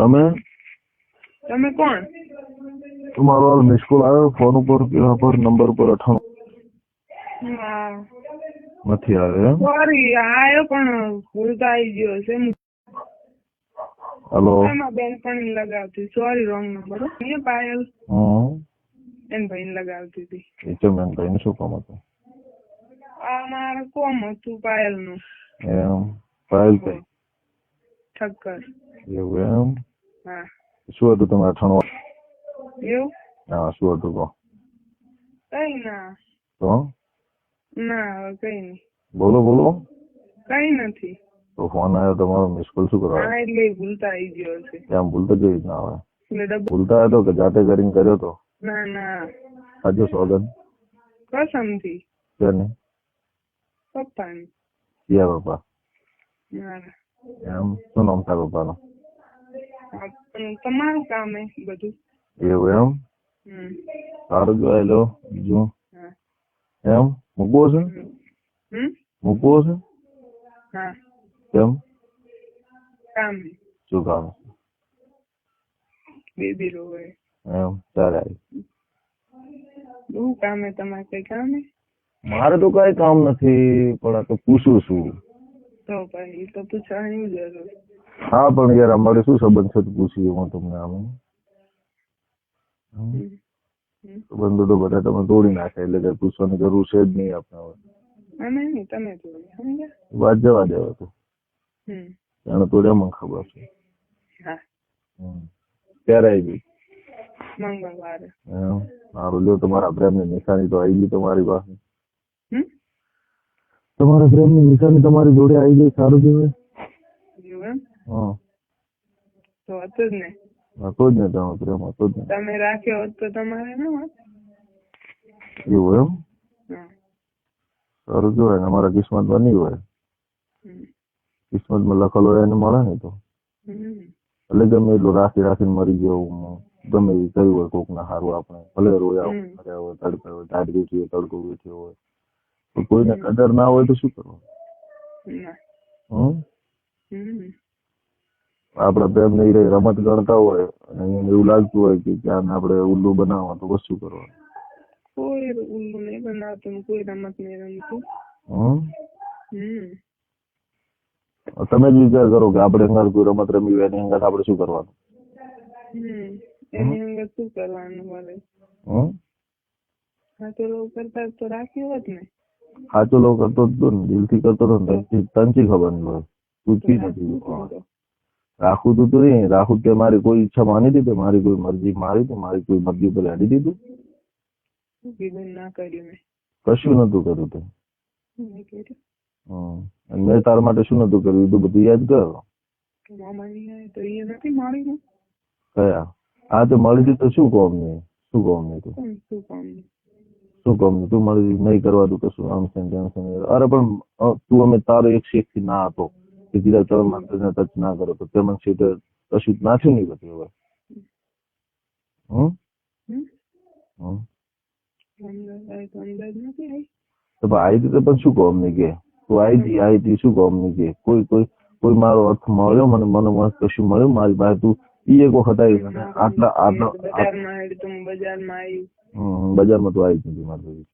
તમે? તમે કોણ? તમારો હાલ મિસ કોલ આવ્યો ફોન ઉપર પર નંબર પર અઠાણું. નથી આવ્યો સોરી આવ્યો પણ ભૂલતા આવી ગયો છે. હેલો બેન પણ લગાવતી. સોરી રોંગ નંબર એ પાયલ. એન ભાઈ લગાવતી હતી. એ ચમેન ભાઈ શું કામ હતું? આ મારે કોમ હતું પાયલનું એમ. પાયલ ભાઈ ઠક્કર. એવું એમ? હા. શું હતું તમારે અઠાણું એવું? હા શું હતું કહો. કઈ ના. તો? ના કઈ નહીં. બોલો બોલો. કઈ નથી. તો ફોન આવ્યો તમારો મિસ કોલ શું કરવા હા એટલે ભૂલતા આવી ગયો છે. કેમ ભૂલતા કેવી ના આવે ભૂલતા આવ્યો તો કે જાતે કરીને કર્યો તો? ના ના. સાચો સોગન કસમથી. તેને પપ્પાની. યા પપ્પા? એમ? શું નામ થાય પપ્પાનું? તમારું કામ એ બધું. એવું એમ? સારું જોઈ લો બીજું? એમ? મૂકવો છે? મૂકવો છે? કેમ કામ. શું કામ? બેબી રોવે એમ ચાલે શું બહુ કામ હે તમારે કઈ કામ હે મારે તો કઈ કામ નથી પણ આ તો પૂછું છું. તો ભાઈ તો પૂછવાની જરૂર હા પણ યાર અમારે શું સંબંધ છે પૂછીએ હું તમને આમ. સંબંધો તો બધા તમે તોડી નાખે એટલે કઈ પૂછવાની જરૂર છે જ નહીં આપણે હવે. નહીં તમે જોડે વાત જવા દેવા તો. એને તોડ્યા મને ખબર છે. ત્યારે. ક્યારે આવી મંગળવારે. એમ લ્યો તમારા પ્રેમની નિશાની તો આવી ગઈ તમારી પાસે. તમારા પ્રેમની નિશાની તમારી જોડે આવી ગઈ સારું કહેવાય. હા. તો હતું જ ને. હતો જ ને તમારો પ્રેમ હતો જ ને. તમે રાખ્યો હોત તો તમારે ન હોત. એવું એમ? સારું કહેવાય ને અમારા કિસ્મતમાં નહીં હોય. કિસ્મતમાં લખેલું હોય એને મળે ને તો. એટલે ગમે એટલું રાખી રાખીને મરી ગયો હું. ગમે એ કર્યું હોય કોક ના સારું આપણે. ભલે રોયા હોય, તાડકી હોય વેઠી હોય તડકો વેઠ્યો હોય. તો કોઈને કદર ના હોય તો શું હમ? આપડે પ્રેમ નહીં રહી રમત ગણતા હોય અને એવું લાગતું હોય કે ક્યાં આપણે ઉલ્લુ બનાવવા તો શું કરવાનું. કોઈ ઉલ્લુ નહીં બનાવતું કોઈ રમત નહીં રમતું. તમે જ વિચાર કરો કે આપણે અંગાર કોઈ રમત રમી હોય એની અંગાત આપણે શું કરવાનું? એની અંગત શું કરવાનું હમ? હા તો કરતા તો રાખ્યું હોત ને. સાચો લોકો કરતો જ હતો ને દિલથી કરતો હતો ને તનથી ખબર નહીં હોય પૂછતી નથી રાખું તો. તું નહીં રાખું કે મારી કોઈ ઈચ્છા માની દીધી મારી કોઈ મરજી મારી તો મારી કોઈ મરજી ઉપર લાડી દીધું. કશું નતું કર્યું તે. મેં તારા માટે શું નતું કર્યું? એ તો બધું યાદ કર. કયા? આ તો મળી તો શું કોમ નહીં? શું કોમ નહીં તું? શું કોમ કામ શું કહું તું મળી નહીં કરવા દઉં કશું આમ છે તેમ છે અરે પણ તું અમે તારો એક શેખથી ના હતો કે ધીરે ચરણ મંત્રને ટચ ના કરો તો તે મને સીધે કશું ના નાખ્યું નહીં બધું હવે? તો આવી તો પણ રીતે પણ શું કામ નહીં કે? તું આવી હતી આવી હતી શું કામ નહીં કે? કોઈ કોઈ કોઈ મારો અર્થ મળ્યો? મને મને મને કશું મળ્યું? મારી પાસે તું ઈ એક વખત આવી આટલા આટલા બજારમાં આવી બજારમાં તો આવી મારી